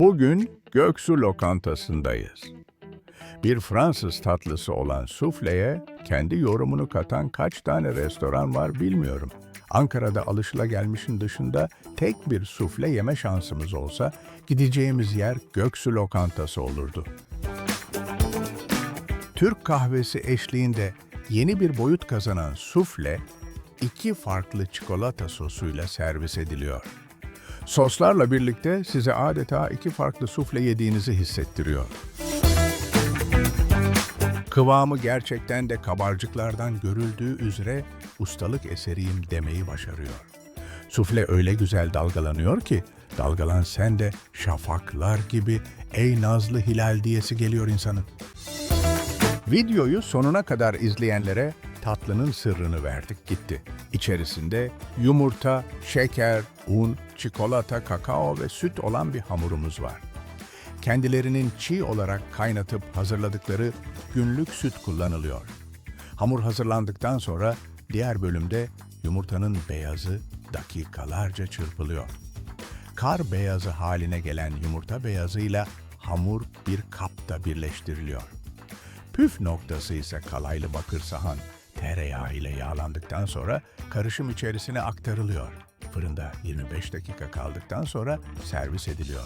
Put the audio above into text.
Bugün Göksu lokantasındayız. Bir Fransız tatlısı olan sufleye kendi yorumunu katan kaç tane restoran var bilmiyorum. Ankara'da alışılagelmişin dışında tek bir sufle yeme şansımız olsa gideceğimiz yer Göksu lokantası olurdu. Türk kahvesi eşliğinde yeni bir boyut kazanan sufle, iki farklı çikolata sosuyla servis ediliyor. Soslarla birlikte size adeta iki farklı sufle yediğinizi hissettiriyor. Kıvamı gerçekten de kabarcıklardan görüldüğü üzere ustalık eseriyim demeyi başarıyor. Sufle öyle güzel dalgalanıyor ki, dalgalan sen de şafaklar gibi ey nazlı hilal diyesi geliyor insanın. Videoyu sonuna kadar izleyenlere tatlının sırrını verdik gitti. İçerisinde yumurta, şeker, un, çikolata, kakao ve süt olan bir hamurumuz var. Kendilerinin çiğ olarak kaynatıp hazırladıkları günlük süt kullanılıyor. Hamur hazırlandıktan sonra diğer bölümde yumurtanın beyazı dakikalarca çırpılıyor. Kar beyazı haline gelen yumurta beyazıyla hamur bir kapta birleştiriliyor. Püf noktası ise kalaylı bakır sahan tereyağı ile yağlandıktan sonra karışım içerisine aktarılıyor. Fırında 25 dakika kaldıktan sonra servis ediliyor.